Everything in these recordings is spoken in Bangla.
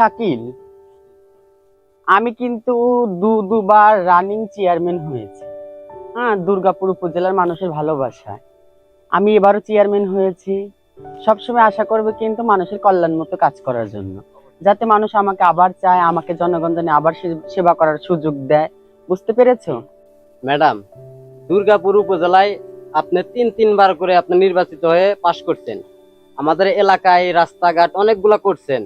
শাকিল, আমি কিন্তু দু, দুবার রানিং চেয়ারম্যান হয়েছি। হ্যাঁ দুর্গাপুর উপজেলার মানুষের ভালোবাসায়। আমি এবারও চেয়ারম্যান হয়েছি। সবসময় আশা করবে কিন্তু মানুষের কল্যাণ মতো কাজ করার জন্য। যাতে মানুষ আমাকে আবার চায়, আমাকে জনগণ জানে আবার সেবা করার সুযোগ দেয়। বুঝতে পেরেছ? ম্যাডাম, দুর্গাপুর উপজেলায় আপনি তিন, তিনবার করে আপনি নির্বাচিত হয়ে পাশ করছেন। আমাদের এলাকায় রাস্তাঘাট অনেকগুলো করছেন।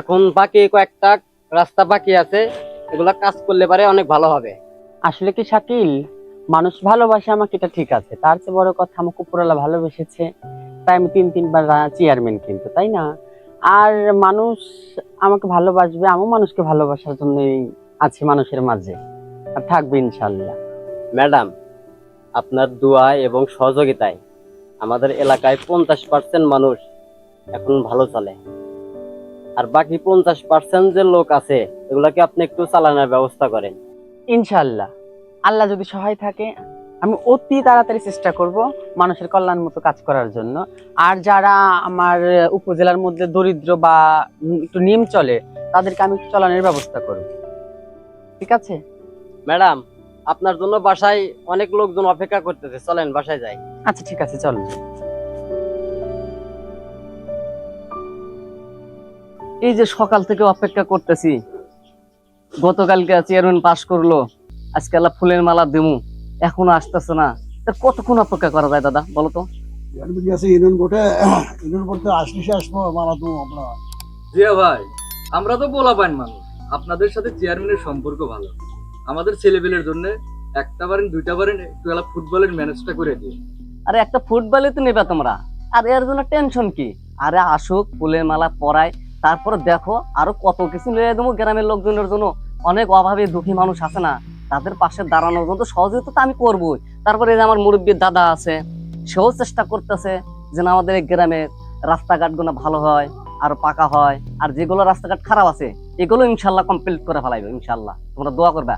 এখন বাকি কয়েকটা রাস্তা বাকি আছে এগুলা কাজ করলে পারে অনেক ভালো হবে। আসলে কি শাকিল? মানুষ ভালোবাসে আমাকে এটা ঠিক আছে। তার চেয়ে বড় কথা আমাকে উপরওয়ালা ভালোবেসেছে তাই আমি তিন তিনবার চেয়ারম্যান কিন্তু তাই না? আর মানুষ আমাকে ভালোবাসবে আমিও মানুষকে ভালোবাসার জন্যই আছি মানুষের মাঝে। আর থাকবে ইনশাল্লাহ ম্যাডাম আপনার দোয়া এবং সহযোগিতায় আমাদের এলাকায় পঞ্চাশ পার্সেন্ট মানুষ এখন ভালো চলে। আর বাকি পঞ্চাশ পার্সেন্ট যে লোক আছে এগুলাকে আপনি একটু চালানোর ব্যবস্থা করেন। ইনশাল্লাহ আল্লাহ যদি সহায় থাকে আমি অতি তাড়াতাড়ি চেষ্টা করব মানুষের কল্যাণ মতো কাজ করার জন্য। আর যারা আমার উপজেলার মধ্যে দরিদ্র বা একটু নিম চলে তাদেরকে আমি একটু চলানোর ব্যবস্থা করব। ঠিক আছে? ম্যাডাম আপনার জন্য বাসায় অনেক লোকজন অপেক্ষা করতেছে। চলেন বাসায় যাই। আচ্ছা ঠিক আছে চলো। এই যে সকাল থেকে অপেক্ষা করতেছি। গতকালকে চেয়ারম্যান পাস করল। আজকে আল্লাহ ফুলের মালা দেমু। এখনও আসতেছে না। তা কতক্ষণ অপেক্ষা করা যায় দাদা বলো তো? চেয়ারম্যান গেছে ইউনিয়ন বোর্ডে ইউনিয়ন বোর্ডে আসলে সে আসব মারা তো আমরা। জিয়া ভাই আমরা তো বলা পাইন মানুষ। আপনাদের সাথে চেয়ারম্যানের সম্পর্ক ভালো। আমাদের ছেলেপেলের জন্য একটা বারেন দুইটা বারেন একটু এলা ফুটবলের ম্যানেজটা করে দিই আরে একটা ফুটবলে তো নেবে তোমরা। আর এর জন্য টেনশন কি? আরে আসুক ফুলের মালা পরায় তারপরে দেখো আরও কত কিছু নিয়ে দেবো গ্রামের লোকজনের জন্য। অনেক অভাবে, দুঃখী মানুষ আছে না। তাদের পাশে দাঁড়ানোর জন্য সহযোগিতা তো আমি করবোই। তারপরে যে আমার মুরব্বীর দাদা আছে, সেও চেষ্টা করতেছে যেন আমাদের এই গ্রামের রাস্তাঘাটগুলো ভালো হয়, আর পাকা হয়। আর যেগুলো রাস্তাঘাট খারাপ আছে, এগুলো ইনশাল্লাহ কমপ্লিট করে ফেলাইবে, ইনশাল্লাহ। তোমরা দোয়া করবে।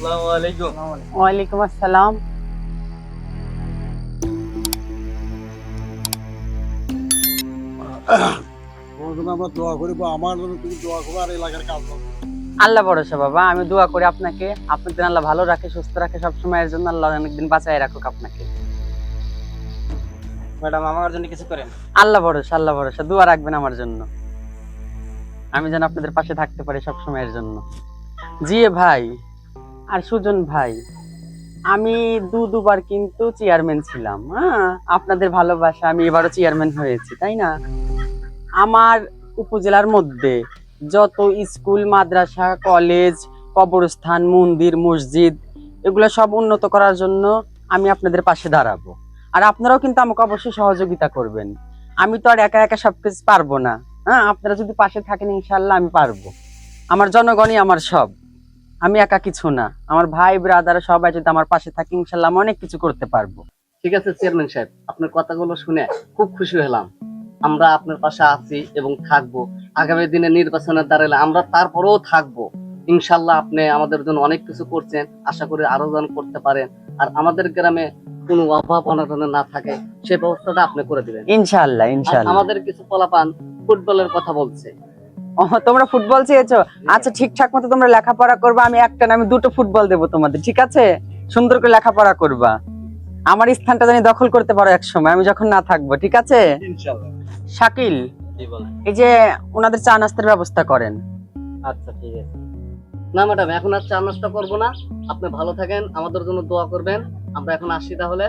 আসসালামু আলাইকুম। ওয়ালাইকুম আসসালাম। আমরা দোয়া করি আমার জন্য তুমি দোয়া করব আর এলাকার কাজ আল্লাহ ভরসা বাবা আমি দোয়া করি আপনাকে। আপনাদের আল্লাহ ভালো রাখে সুস্থ রাখে সবসময়ের জন্য আল্লাহ অনেকদিন বাঁচায় রাখুক আপনাকে। ম্যাডাম আমার জন্য কিছু করেন। আল্লাহ ভরসা আল্লাহ ভরসা দোয়া রাখবেন আমার জন্য। আমি যেন আপনাদের পাশে থাকতে পারি সব সময়ের জন্য। জি ভাই। আর সুজন ভাই, আমি দু দুবার কিন্তু চেয়ারম্যান ছিলাম হ্যাঁ? আপনাদের ভালোবাসা, আমি এবারও চেয়ারম্যান হয়েছি, তাই না? আমার উপজেলার মধ্যে যত স্কুল, মাদ্রাসা কলেজ কবরস্থান, মন্দির, মসজিদ, এগুলো সব উন্নত করার জন্য আমি আপনাদের পাশে দাঁড়াবো। আর আপনারাও কিন্তু আমাকে অবশ্যই সহযোগিতা করবেন। আমি তো আর একা একা সবকিছু পারব না হ্যাঁ? আপনারা যদি পাশে থাকেন ইনশাল্লাহ আমি পারব। আমার জনগণই আমার সব। আমি একা কিছু না। আমার ভাই ব্রাদার সবাই যদি আমার পাশে থাকে ইনশাল্লাহ আমি অনেক কিছু করতে পারব। ঠিক আছে চেয়ারম্যান সাহেব আপনার কথাগুলো শুনে খুব খুশি হলাম। আমরা আপনার পাশে আছি এবং থাকব। আগামী দিনে নির্বাচনের দাঁড়ালে আমরা তারপরেও থাকব। ইনশাল্লাহ আপনি আমাদের জন্য অনেক কিছু করছেন। আশা করি আরও যেন করতে পারেন। আর আমাদের গ্রামে কোনো অভাব অনটনে না থাকে সেই ব্যবস্থাটা আপনি করে দিবেন। ইনশাল্লাহ ইনশাল্লাহ। আমাদের কিছু পোলাপান ফুটবলের কথা বলছে। তোমরা ফুটবল চেয়েছো? আচ্ছা ঠিকঠাক মতো তোমরা লেখাপড়া করবা আমি একটা না আমি দুটো ফুটবল দেবো তোমাদের ঠিক আছে? সুন্দর করে লেখাপড়া করবা। আমার স্থানটা জানি দখল করতে পারো এক সময় আমি যখন না থাকব ঠিক আছে? শাকিল এই যে ওনাদের চা নাস্তার ব্যবস্থা করেন। আচ্ছা ঠিক আছে। না ম্যাডাম এখন আর চা নাস্তা করব না। আপনি ভালো থাকেন আমাদের জন্য দোয়া করবেন। আমরা এখন আসি তাহলে।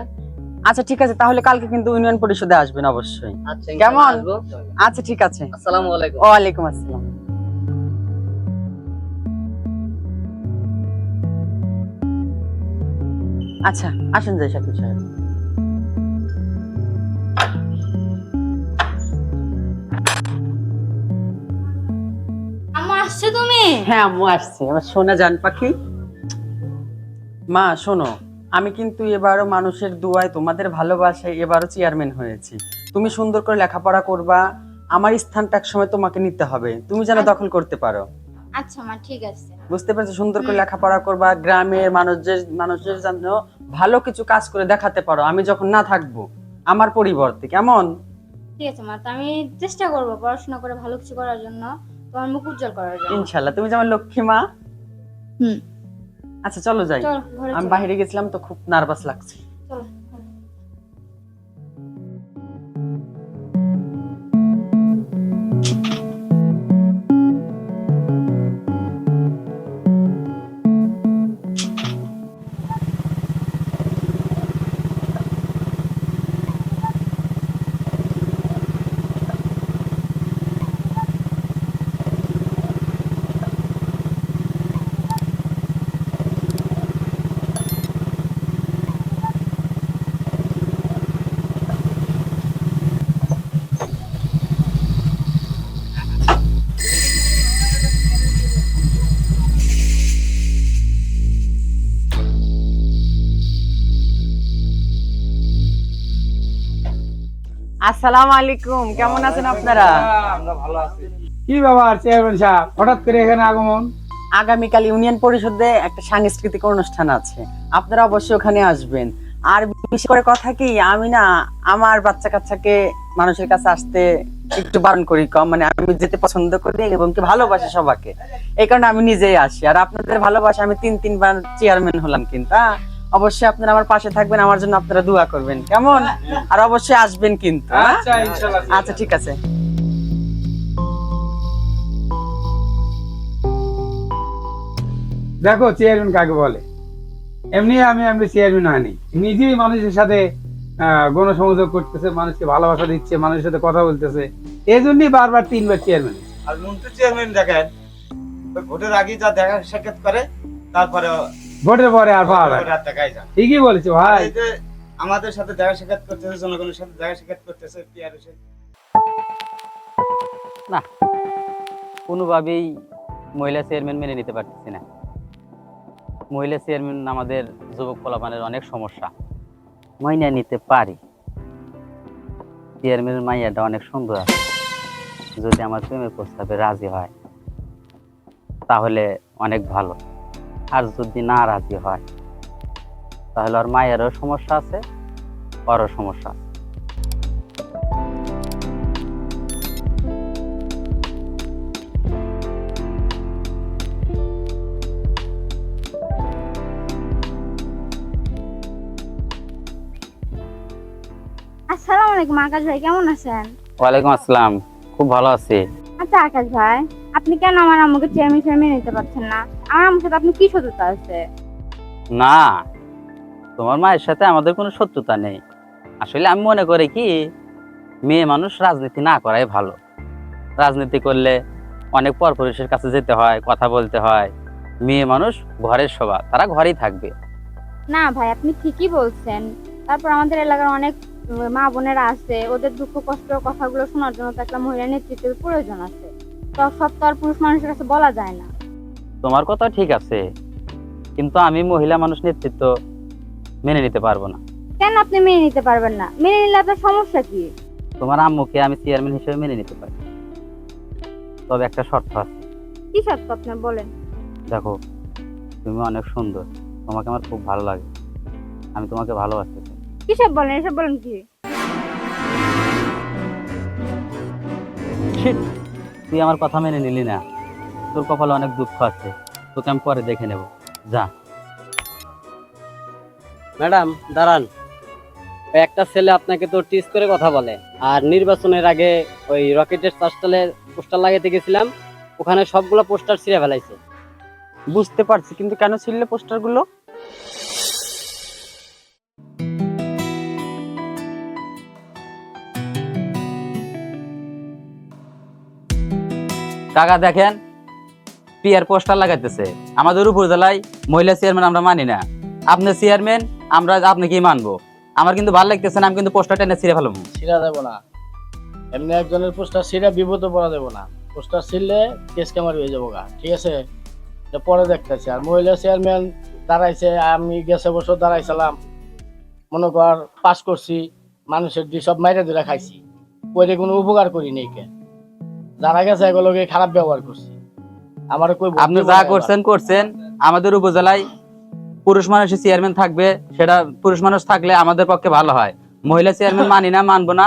আচ্ছা ঠিক আছে তাহলে কালকে কিন্তু ইউনিয়ন পরিষদে আসবেন অবশ্যই। আচ্ছা কেমন? আচ্ছা ঠিক আছে। আসসালামু আলাইকুম। ওয়ালাইকুম আসসালাম। আচ্ছা আসেন যাই শাকিল সাহেব। আসছো তুমি? হ্যাঁ আম্মু আসছে। আমার সোনা জান পাখি। মা শোনো। আমি কিন্তু এবারও মানুষের দুয়ায় তোমাদের ভালোবাসায় এবারও চেয়ারম্যান হয়েছি। তুমি সুন্দর করে লেখাপড়া করবা আমার স্থানটা এক সময় তোমাকে নিতে হবে। তুমি যেন দখল করতে পারো। আচ্ছা মা ঠিক আছে। বুঝতে পারছ? সুন্দর করে লেখাপড়া করবা গ্রামের মানুষদের মানুষদের জন্য ভালো কিছু কাজ করে দেখাতে পারো। আমি যখন না থাকব আমার পরিবর্তে কেমন? ঠিক আছে মা তো আমি চেষ্টা করব পড়াশোনা করে ভালো কিছু করার জন্য তোমার মুখ উজ্জ্বল করার জন্য। ইনশাল্লাহ তুমি যেমন লক্ষ্মী মা। হুম। আচ্ছা চলো যাই। আমি বাহিরে বাইরে গেছিলাম তো খুব নার্ভাস লাগছে। আসসালামু আলাইকুম কেমন আছেন আপনারা? কি ব্যাপার চেয়ারম্যান সাহেব? হঠাৎ করে এখানে আগমন? আগামীকাল ইউনিয়ন পরিষদে একটা সাংস্কৃতিক অনুষ্ঠান আছে। আপনারা অবশ্যই ওখানে আসবেন। আর বিশেষ করে কথা কি আমি না আমার বাচ্চা কাচ্চাকে মানুষের কাছে আসতে একটু বারণ করি কম। মানে আমি যেতে পছন্দ করি এবং কি ভালোবাসি সবাইকে। এই কারণে আমি নিজেই আসি। আর আপনাদের ভালোবাসা আমি তিন তিনবার চেয়ারম্যান হলাম কিন্তু? অবশ্যই আপনারা আমার পাশে থাকবেন আমার জন্য আপনারা দোয়া করবেন। কেমন? আর অবশ্যই আসবেন কিন্তু হ্যাঁ? আচ্ছা ঠিক আছে। দেখো চেয়ারম্যান কাকে বলে? এমনি আমি আমি চেয়ারম্যান আনি নিজেই মানুষের সাথে গণসংযোগ করতেছে মানুষকে ভালোবাসা দিচ্ছে মানুষের সাথে কথা বলতেছে। এই জন্যই বারবার তিনবার চেয়ারম্যান। আর মন্ত্রী চেয়ারম্যান দেখেন ভোটের আগে যা দেখা সাক্ষাৎ করে তারপরে ভোটের পরে আর পাওয়া যায় ঠিকই বলেছ ভাই। যে আমাদের সাথে দেখা সাক্ষাৎ করতেছে জনগণের সাথে দেখা সাক্ষাৎ করতেছে পিআরএস কোনোভাবেই মহিলা চেয়ারম্যান মেনে নিতে পারতেছি না। মহিলা চেয়ারম্যান আমাদের যুবক পোলাপানের অনেক সমস্যা। মাইনা নিতে পারি। চেয়ারম্যানের মাইয়াটা অনেক সুন্দর আছে। যদি আমার প্রেমের প্রস্তাবে রাজি হয় তাহলে অনেক ভালো। আর যদি না রাজি হয় তাহলে ওর মায়েরও সমস্যা আছে ওরও সমস্যা আছে। আসসালামু আলাইকুম আকাশ ভাই কেমন আছেন? ওয়ালাইকুম আসসালাম খুব ভালো আছি। আচ্ছা আকাশ ভাই আপনি কেন আমার আম্মুকে চেয়ারম্যান চেয়ারম্যান নিতে পারছেন না? আমার আম্মুর সাথে আপনি কি শত্রুতা আছে? না তোমার মায়ের সাথে আমাদের কোনো শত্রুতা নেই। আসলে আমি মনে করি কি মেয়ে মানুষ রাজনীতি না করাই ভালো। রাজনীতি করলে অনেক পরপুরুষের কাছে যেতে হয় কথা বলতে হয়। মেয়ে মানুষ ঘরের শোভা তারা ঘরেই থাকবে। না ভাই আপনি ঠিকই বলছেন। তারপর আমাদের এলাকার অনেক মা বোনেরা আছে ওদের দুঃখ কষ্ট কথাগুলো শোনার জন্য তো একটা মহিলা নেতৃত্বের প্রয়োজন আছে। সব তো আর পুরুষ মানুষের কাছে বলা যায় না। তোমার কথা ঠিক আছে কিন্তু আমি মহিলা মানুষ নেতৃত্ব মেনে নিতে পারব না। কেন আপনি মেনে নিতে পারবেন না? মেনে নিলে আপনার সমস্যা কি? তোমার আম্মুকে আমি চেয়ারম্যান হিসেবে মেনে নিতে পারি। তবে একটা শর্ত আছে। কি সত্য আপনার বলেন? দেখো তুমি অনেক সুন্দর। তোমাকে আমার খুব ভালো লাগে। আমি তোমাকে ভালোবাসতে চাই। কিসব বলেন এসব বলেন কি? তুই আমার কথা মেনে নিলি না। তোর কপালে অনেক দুঃখ আছে। তোকে আমি পরে দেখে নেব। যা। ম্যাডাম দাঁড়ান। ওই একটা ছেলে আপনাকে তো টিস করে কথা বলে। আর নির্বাচনের আগে ওই রকেটের চাষটালে পোস্টার লাগাইতে গেছিলাম। ওখানে সবগুলো পোস্টার ছিঁড়ে ফেলাইছে। বুঝতে পারছি কিন্তু কেন ছিললে পোস্টারগুলো? কাকা দেখেন, পিয়ার পোস্টার লাগাইতেছে। আমাদের উপজেলায় মহিলা চেয়ারম্যান আমরা মানি না। আপনি চেয়ারম্যান আমরা আপনি কি মানবো? আমার কিন্তু ভালো লাগতেছে না, আমি কিন্তু পোস্টার টেনে ছিঁড়ে ফেলব। ছিঁড়া দেবো না। এমনি একজনের পোস্টার ছিঁড়ে বিপদে পড়া দেবো না। পোস্টার ছিঁড়লে কেস কামার হয়ে যাব গা, ঠিক আছে? পরে দেখতেছি। আর মহিলা চেয়ারম্যান দাঁড়াইছে, আমি গেছে বছর দাঁড়াইছিলাম। মনে কর পাস করছি, মানুষের দিয়ে সব মাইরে ধরে খাইছি। করে কোনো উপকার করি নেই কে? যারা গেছে এগুলোকে খারাপ ব্যবহার করছি। আমার কই আপনি যা করছেন করছেন। আমাদের উপজেলায় পুরুষ মানুষের চেয়ারম্যান থাকবে সেটা পুরুষ মানুষ থাকলে আমাদের পক্ষে ভালো হয়। মহিলা চেয়ারম্যান মানি না মানবো না।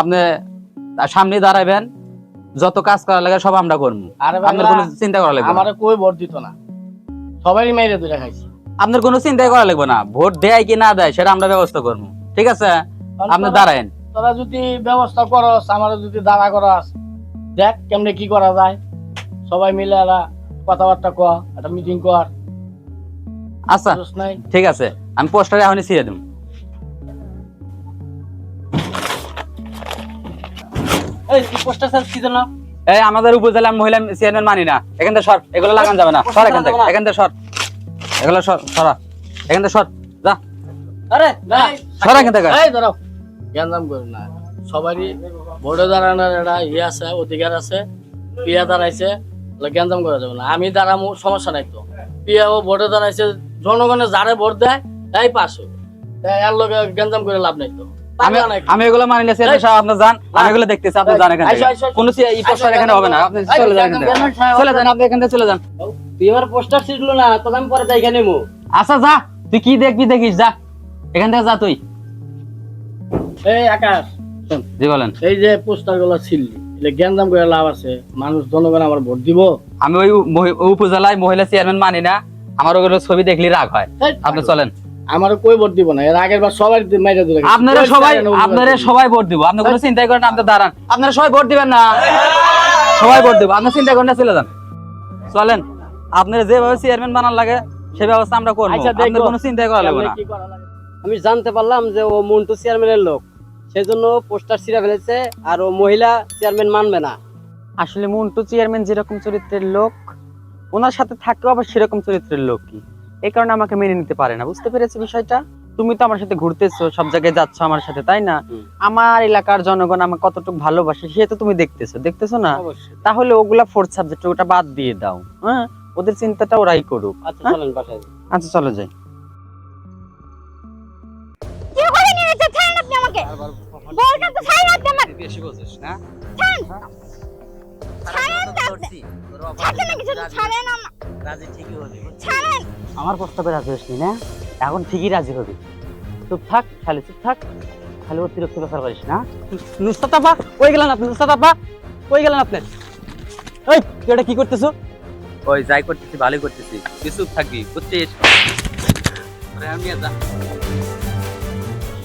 আপনি সামনে দাঁড়াবেন যত কাজ করা লাগে সব আমরা করব। আপনার কোনো চিন্তা করা লাগবে। আমারে কই ভোট দিত না। সবারই মাইরে দুইটা খাইছি। আপনার কোনো চিন্তাই করা লাগবে না। ভোট দেয় কি না দেয় সেটা আমরা ব্যবস্থা করব। ঠিক আছে? আপনি দাঁড়ায়েন। তোরা যদি ব্যবস্থা করস আমার যদি দাঁড়া করস দেখ কেমনে কি করা যায়। সবাই মিলে এরা কথাবার্তা ক একটা মিটিং কর। আচ্ছা নাই? ঠিক আছে আমি পোস্টারে এখনই ছিঁড়ে দেবো এই পোস্টার স্যার কি জন্য এই আমাদের উপজেলা মহিলা চেয়ারম্যান মানি না। এখান থেকে সর এগুলো লাগান যাবে না। সর এখান থেকে এখান থেকে সর। এগুলো সর সরা। এখান থেকে সর যা। আরে না। এখান থেকে। এই দাঁড়াও। জ্ঞানদাম করি না। সবারই ভোটে দাঁড়ানোর একটা ইয়ে আছে অধিকার আছে। পিয়া দাঁড়াইছে জ্ঞানদাম করা যাবে না। আমি দাঁড়ামো সমস্যা নাই তো। পিয়াও ভোটে দাঁড়াইছে জনগণের যারে ভোট দেয় তাই পাস এর করে লাভ নাই তো। আমি এগুলো মানি না সাহেব আপনি যান। আমি এগুলো দেখতেছি আপনি যান এখান। কোনো এই পোস্টার এখানে হবে না। আপনি চলে যান এখান চলে যান আপনি এখান থেকে চলে যান। তুই আমার পোস্টার ছিড়লো না তোকে আমি পরে দেখে নেব। আচ্ছা যা। তুই কি দেখবি দেখিস যা। এখান থেকে যা তুই। এই আকাশ। জি বলেন। এই যে পোস্টারগুলো ছিললি এটা করে লাভ আছে। মানুষ জনগণ আমার ভোট দিব। আমি ওই উপজেলায় মহিলা চেয়ারম্যান মানি না। আমার ওগুলো ছবি দেখলি রাগ হয়। আপনি চলেন। আমার কই ভোট দিব না? এর আগের বার সবাই মাইরে দিলে আপনারা সবাই আপনারা সবাই ভোট দিব। আপনি কোনো করেন আপনি দাঁড়ান। আপনারা সবাই ভোট দিবেন না। সবাই ভোট দিব। আপনি চিন্তা করেন না চলে যান। চলেন। আপনারা যেভাবে চেয়ারম্যান বানান লাগে সেই ব্যবস্থা আমরা করব। আচ্ছা, আপনার কোনো চিন্তাই করা লাগবে না। আমি জানতে পারলাম যে ও মন্টু চেয়ারম্যানের লোক। সেই জন্য পোস্টার ছিঁড়ে ফেলেছে আর ও মহিলা চেয়ারম্যান মানবে না। আসলে মন্টু চেয়ারম্যান যেরকম চরিত্রের লোক ওনার সাথে থাকেও আবার সেরকম চরিত্রের লোক কি? এই কারণে আমাকে মেনে নিতে পারে না বুঝতে পেরেছি বিষয়টা? তুমি তো আমার সাথে ঘুরতেছো সব জায়গায় যাচ্ছ আমার সাথে তাই না? আমার এলাকার জনগণ আমাকে কতটুকু ভালোবাসে সে তো তুমি দেখতেছো দেখতেছো না? তাহলে ওগুলা ফোর্থ সাবজেক্ট ওটা বাদ দিয়ে দাও হ্যাঁ? ওদের চিন্তাটা ওরাই করুক আচ্ছা হ্যাঁ? আচ্ছা চলো যাই। কি করে নিয়ে যাচ্ছে আপনি আমাকে। বলটা তো আমার বেশি বলছিস না ছাড়েন তো ছাড়েন কিছু ছাড়েন রাজি ঠিকই হবে ছাড়েন আমার প্রস্তাবে রাজি হসনি না? এখন ঠিকই রাজি হবি। চুপ থাক খালি চুপ থাক খালি অতিরিক্ত ব্যাপার করিস না? নুস্তাত আপা কই গেলেন আপনি? নুস্তাত আপা কই গেলেন আপনি? এই তুই এটা কি করতেছো? ওই যাই করতেছি ভালোই করতেছি। চুপ থাকবি বুঝছিস? আমি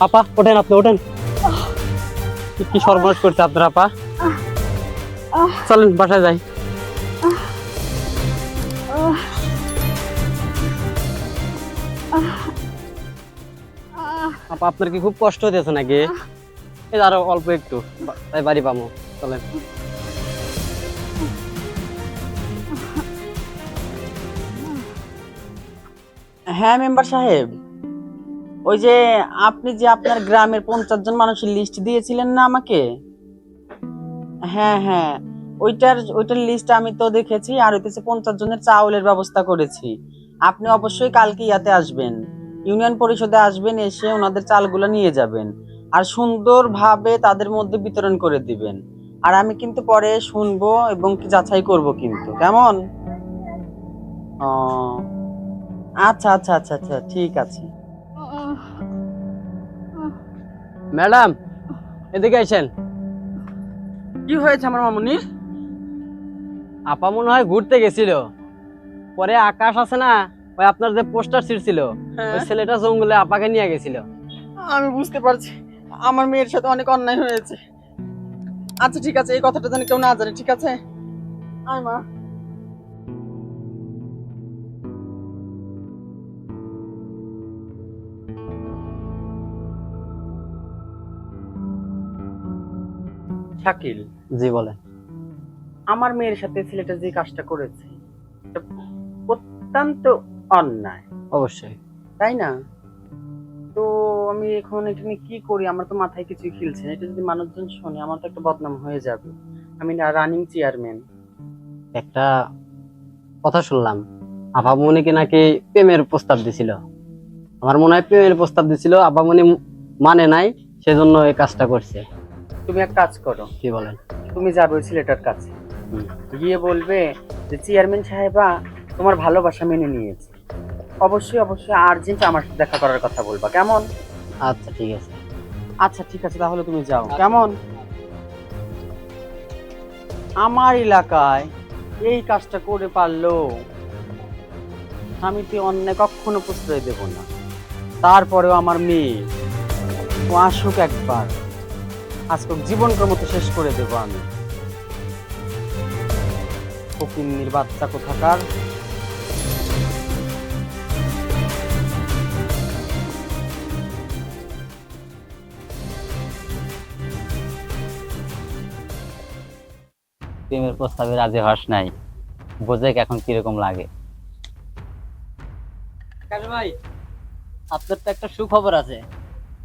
আপা ওঠেন আপনি ওঠেন। কি- সর্বনাশ করছে আপনার আপা। চলেন, বাসায় যাই। আপা, আপনার কি খুব কষ্ট হতেছে নাকি? এই আরও অল্প একটু, তাই বাড়ি পাবো চলেন। হ্যাঁ মেম্বার সাহেব। ওই যে আপনি যে আপনার গ্রামের পঞ্চাশ জন মানুষের লিস্ট দিয়েছিলেন না আমাকে? হ্যাঁ হ্যাঁ। ওইটার ওইটার লিস্ট আমি তো দেখেছি, আর হইতেছে পঞ্চাশ জনের চাউলের ব্যবস্থা করেছি। আপনি অবশ্যই কালকে ইয়াতে আসবেন। ইউনিয়ন পরিষদে আসবেন, এসে ওনাদের চালগুলো নিয়ে যাবেন। আর সুন্দরভাবে তাদের মধ্যে বিতরণ করে দিবেন। আর আমি কিন্তু পরে শুনব এবং যাচাই করব কিন্তু। কেমন? আচ্ছা আচ্ছা আচ্ছা আচ্ছা ঠিক আছে। ম্যাডাম এদিকে আইসেন। কি হয়েছে আমার মামুনির আপা মনে হয় ঘুরতে গেছিল। পরে আকাশ আছে না ওই আপনার যে পোস্টার ছিঁড়ছিল ওই ছেলেটা জঙ্গলে আপাকে নিয়ে গেছিল। আমি বুঝতে পারছি। আমার মেয়ের সাথে অনেক অন্যায় হয়েছে। আচ্ছা ঠিক আছে এই কথাটা যেন কেউ না জানে ঠিক আছে? আয় মা। শাকিল। জি বলেন। আমার মেয়ের সাথে ছেলেটা যে কাজটা করেছে অত্যন্ত অন্যায়। অবশ্যই। তাই না? তো আমি এখন এটা নিয়ে কি করি? আমার তো মাথায় কিছু খেলছে না। এটা যদি মানুষজন শোনে আমার তো একটা বদনাম হয়ে যাবে। আমি না রানিং চেয়ারম্যান একটা কথা শুনলাম। আপামনিকে নাকি প্রেমের প্রস্তাব দিছিল। আমার মনে হয় প্রেমের প্রস্তাব দিছিল আপামনি মানে নাই সেজন্য এই কাজটা করছে। তুমি এক কাজ করো। কি বলেন? তুমি যাবে ওই ছেলেটার কাছে গিয়ে বলবে যে চেয়ারম্যান সাহেবা তোমার ভালোবাসা মেনে নিয়েছে। অবশ্যই অবশ্যই আর্জেন্ট আমার সাথে দেখা করার কথা বলবা। কেমন? আচ্ছা ঠিক আছে। আচ্ছা ঠিক আছে তাহলে তুমি যাও। কেমন? আমার এলাকায় এই কাজটা করে পারল আমি তো অন্য কখনো প্রশ্রয় দেব না। তারপরেও আমার মেয়ে ও আসুক একবার। আজকে জীবনটার মতো শেষ করে দেব আমি। ফকিন্নির বাচ্চা কোথাকার? প্রেমের প্রস্তাবে রাজি হস নাই। বোঝে এখন কীরকম লাগে। ভাই আপনার তো একটা সুখবর আছে।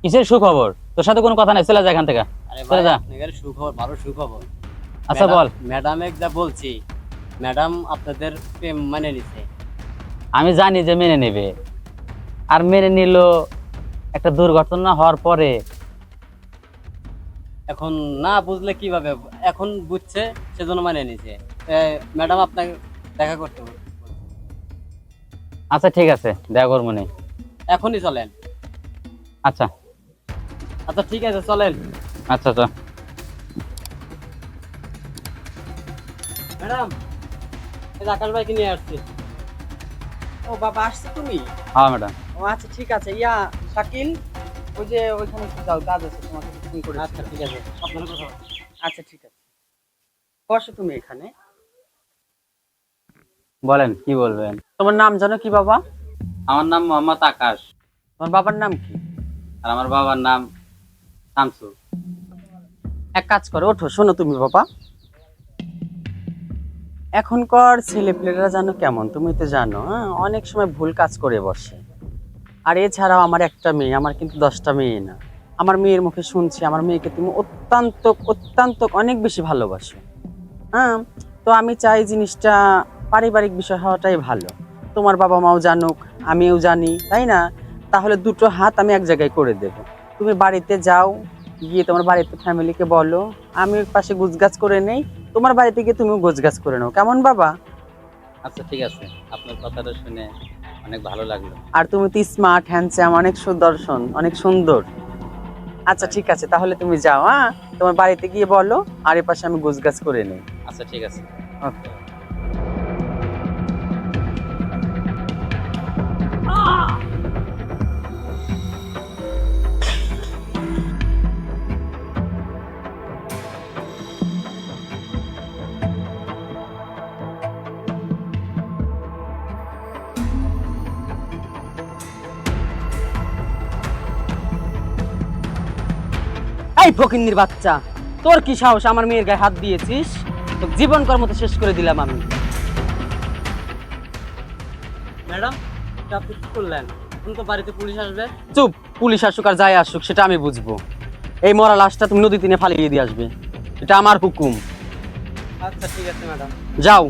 কিসের সুখবর? তোর সাথে কোনো কথা নাই চলে যা এখান থেকে। চলে যা। সুখবর ভালো সুখবর। আচ্ছা বল। ম্যাডাম যা বলছি ম্যাডাম আপনাদের প্রেম মানে নিছে। আমি জানি যে মেনে নেবে। আর মেনে নিল একটা দুর্ঘটনা হওয়ার পরে। এখন না বুঝলে কীভাবে? এখন বুঝছে সেজন্য মানে নিছে। ম্যাডাম আপনাকে দেখা করতে। আচ্ছা ঠিক আছে দেখা করব। এখনই চলেন। আচ্ছা। আচ্ছা ঠিক আছে চলেন। আচ্ছা আচ্ছা। ম্যাডাম এই আকাশ ভাইকে নিয়ে আসছি। ও বাবা আসছে তুমি? হ্যাঁ ম্যাডাম। ও আচ্ছা ঠিক আছে। ইয়া শাকিল ওই যে ওইখানে একটু যাও কাজ আছে তোমাকে ফোন করে আচ্ছা ঠিক আছে আপনার কথা আচ্ছা ঠিক আছে। বসো তুমি এখানে। বলেন কি বলবেন? তোমার নাম জানো কি বাবা? আমার নাম মোহাম্মদ আকাশ। তোমার বাবার নাম কি? আর আমার বাবার নাম শামসু এক কাজ করো, ওঠো, শোনো তুমি বাবা। এখনকার ছেলেপেলেরা জানো কেমন? তুমি তো জানো হ্যাঁ? অনেক সময় ভুল কাজ করে বসে। আর এছাড়াও আমার একটা মেয়ে, আমার কিন্তু দশটা মেয়ে না। আমার মেয়ের মুখে শুনছি, আমার মেয়েকে তুমি অত্যন্ত অত্যন্ত অনেক বেশি ভালোবাসো। হ্যাঁ? তো আমি চাই জিনিসটা পারিবারিক বিষয় হওয়াটাই ভালো। তোমার বাবা মাও জানুক, আমিও জানি, তাই না? তাহলে দুটো হাত আমি এক জায়গায় করে দেব। তুমি বাড়িতে যাও গিয়ে তোমার বাড়িতে ফ্যামিলিকে বলো। আমি ওর পাশে গুজগাছ করে নেই তোমার বাড়িতে গিয়ে তুমিও গোছগাছ করে নাও। কেমন বাবা? আচ্ছা ঠিক আছে। আপনার কথাটা শুনে অনেক ভালো লাগল। আর তুমি তো স্মার্ট হ্যান্ডসাম অনেক সুদর্শন অনেক সুন্দর। আচ্ছা ঠিক আছে তাহলে তুমি যাও হ্যাঁ? তোমার বাড়িতে গিয়ে বলো আর এ পাশে আমি গোছগাছ করে নেই। আচ্ছা ঠিক আছে। ওকে। ফকিন্নির বাচ্চা। তোর কি সাহস? আমার মেয়ের গায়ে হাত দিয়েছিস? তো জীবন কর মতো শেষ করে দিলাম আমি। ম্যাডাম আপনি কি করলেন? এখন তো বাড়িতে পুলিশ আসবে। চুপ পুলিশ আসুক আর যাই আসুক সেটা আমি বুঝব। এই মরা লাশটা তুমি নদী তিনে ফালিয়ে দিয়ে আসবে। এটা আমার হুকুম। আচ্ছা ঠিক আছে ম্যাডাম। যাও।